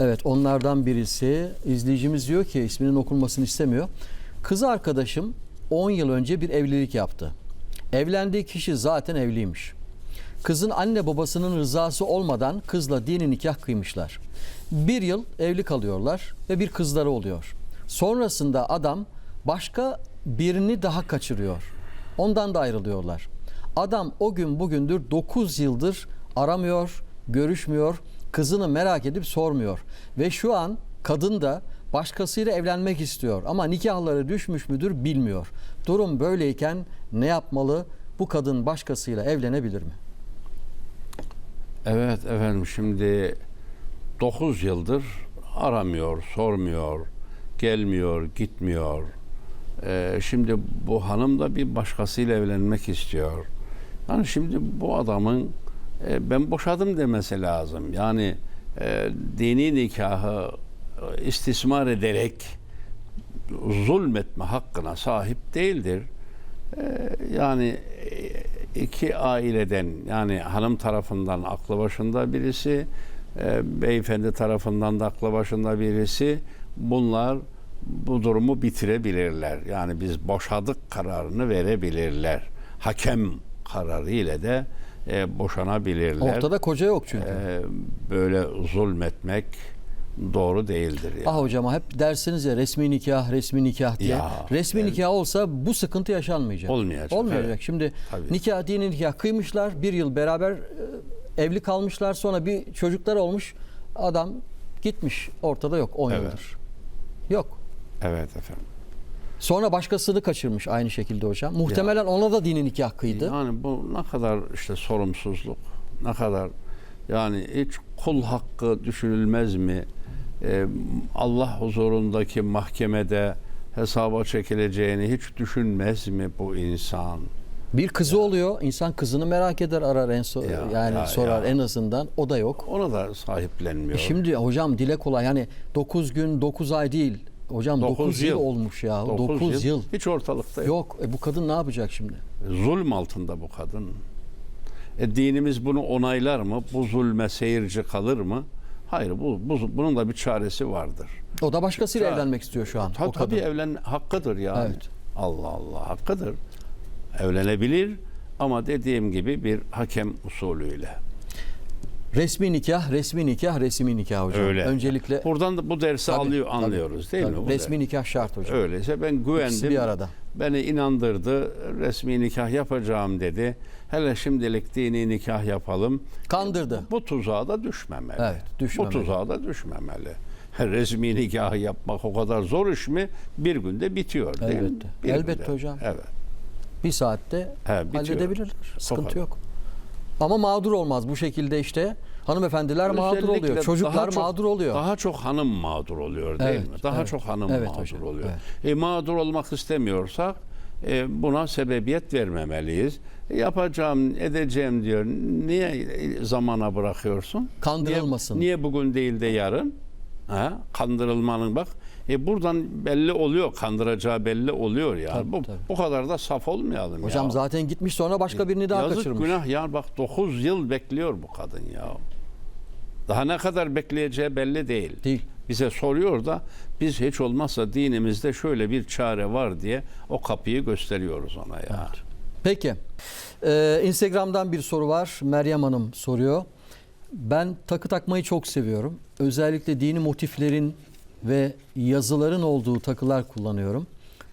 Evet onlardan birisi izleyicimiz diyor ki isminin okunmasını istemiyor. Kız arkadaşım 10 yıl önce bir evlilik yaptı. Evlendiği kişi zaten evliymiş. Kızın anne babasının rızası olmadan kızla dini nikah kıymışlar. Bir yıl evli kalıyorlar ve bir kızları oluyor. Sonrasında adam başka birini daha kaçırıyor. Ondan da ayrılıyorlar. Adam o gün bugündür 9 yıldır aramıyor, görüşmüyor, kızını merak edip sormuyor. Ve şu an kadın da başkasıyla evlenmek istiyor ama nikahları düşmüş müdür bilmiyor. Durum böyleyken ne yapmalı? Bu kadın başkasıyla evlenebilir mi? Evet efendim şimdi 9 yıldır aramıyor, sormuyor, gelmiyor, gitmiyor. Ee, şimdi bu hanım da bir başkasıyla evlenmek istiyor. Yani şimdi bu adamın e, ben boşadım demesi lazım. Yani e, dini nikahı e, istismar ederek zulmetme hakkına sahip değildir. Ee, yani e, iki aileden yani hanım tarafından aklı başında birisi, e, beyefendi tarafından da aklı başında birisi bunlar bu durumu bitirebilirler. Yani biz boşadık kararını verebilirler. Hakem kararı ile de e, boşanabilirler. Ortada koca yok çünkü. E, böyle zulmetmek doğru değildir. Yani. Ah hocam hep dersiniz ya resmi nikah, resmi nikah diye. Ya, resmi evet. nikah olsa bu sıkıntı yaşanmayacak. Olmayacak, Olmayacak. evet. Şimdi Tabii. nikah, dini nikah kıymışlar. Bir yıl beraber e, evli kalmışlar. Sonra bir çocuklar olmuş. Adam gitmiş. Ortada yok 10 Evet. yıldır. Yok. Evet efendim. Sonra başkasını kaçırmış aynı şekilde hocam. Muhtemelen ona da dini nikah kıydı. Yani bu ne kadar işte sorumsuzluk, ne kadar yani hiç kul hakkı düşünülmez mi? Ee, Allah huzurundaki mahkemede hesaba çekileceğini hiç düşünmez mi bu insan? Bir kızı oluyor. İnsan kızını merak eder arar en so- Ya, yani ya, sorar ya. en azından. O da yok. Ona da sahiplenmiyor. E Şimdi hocam dile kolay yani 9 gün 9 ay değil. Hocam 9, Dokuz yıl. yıl. olmuş ya. 9, Dokuz yıl. Hiç ortalıkta yok. Yok. E bu kadın ne yapacak şimdi? Zulm altında bu kadın. E, dinimiz bunu onaylar mı? Bu zulme seyirci kalır mı? Hayır, bu, bu bunun da bir çaresi vardır. O da başkasıyla Ya, evlenmek istiyor şu an. Ta, o kadın. tabii evlen hakkıdır yani. Evet. Allah Allah hakkıdır. Evlenebilir ama dediğim gibi bir hakem usulüyle. Resmi nikah, resmi nikah, resmi nikah hocam. Öyle. Öncelikle Buradan da bu dersi Tabii, alıyor tabii, anlıyoruz değil tabii. mi? Bu Resmi ders? nikah şart hocam. Öyleyse ben İkisi güvendim. bir arada. Beni inandırdı. Resmi nikah yapacağım dedi. Hele şimdilik dini nikah yapalım. Kandırdı. Bu tuzağa da düşmemeli. Evet, düşmemeli. Bu tuzağa da düşmemeli. Resmi nikahı yapmak o kadar zor iş mi? Bir günde bitiyor değil mi? Elbette. Bir Elbette günde. hocam. Evet. Bir saatte He, bitiyor. halledebilirler. Sıkıntı yok. Ama mağdur olmaz bu şekilde işte. Hanımefendiler mağdur Özellikle oluyor. Çocuklar daha çok- mağdur oluyor. Daha çok hanım mağdur oluyor değil Evet, mi? Daha evet. çok hanım Evet mağdur hocam, oluyor. E, mağdur olmak istemiyorsak e, buna sebebiyet vermemeliyiz. E, yapacağım, edeceğim diyor. Niye e, zamana bırakıyorsun? Kandırılmasın. Niye, niye bugün değil de yarın? Ha? Kandırılmanın bak. E buradan belli oluyor, kandıracağı belli oluyor ya. Tabii, bu tabii. bu kadar da saf olmayalım Hocam ya. zaten gitmiş sonra başka birini daha Yazık kaçırmış. günah ya bak 9 yıl bekliyor bu kadın ya. Daha ne kadar bekleyeceği belli değil. Değil. Bize soruyor da biz hiç olmazsa dinimizde şöyle bir çare var diye o kapıyı gösteriyoruz ona ya. Peki. Ee, Instagram'dan bir soru var. Meryem Hanım soruyor. Ben takı takmayı çok seviyorum. Özellikle dini motiflerin ve yazıların olduğu takılar kullanıyorum.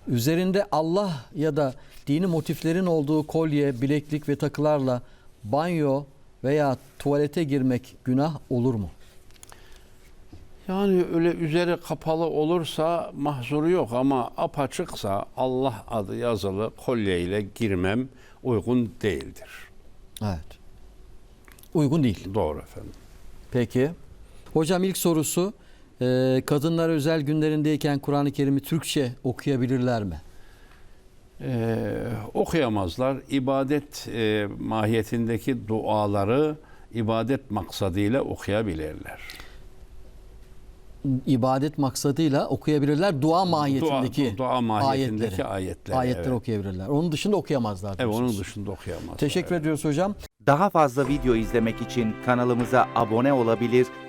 Üzerinde Allah ya da dini motiflerin olduğu kolye, bileklik ve takılarla banyo veya tuvalete girmek günah olur mu? Yani öyle üzeri kapalı olursa mahzuru yok ama apaçıksa Allah adı yazılı kolyeyle girmem uygun değildir. Evet. Uygun değil. Doğru efendim. Peki. Hocam ilk sorusu e, kadınlar özel günlerindeyken Kur'an-ı Kerim'i Türkçe okuyabilirler mi? Ee, okuyamazlar. İbadet e, mahiyetindeki duaları ibadet maksadıyla okuyabilirler. İbadet maksadıyla okuyabilirler. Dua mahiyetindeki dua, dua mahiyetindeki ayetleri. ayetleri. Ayetleri evet. okuyabilirler. Onun dışında okuyamazlar. Evet, diyorsunuz. onun dışında okuyamazlar. Teşekkür evet. ediyoruz hocam. Daha fazla video izlemek için kanalımıza abone olabilir,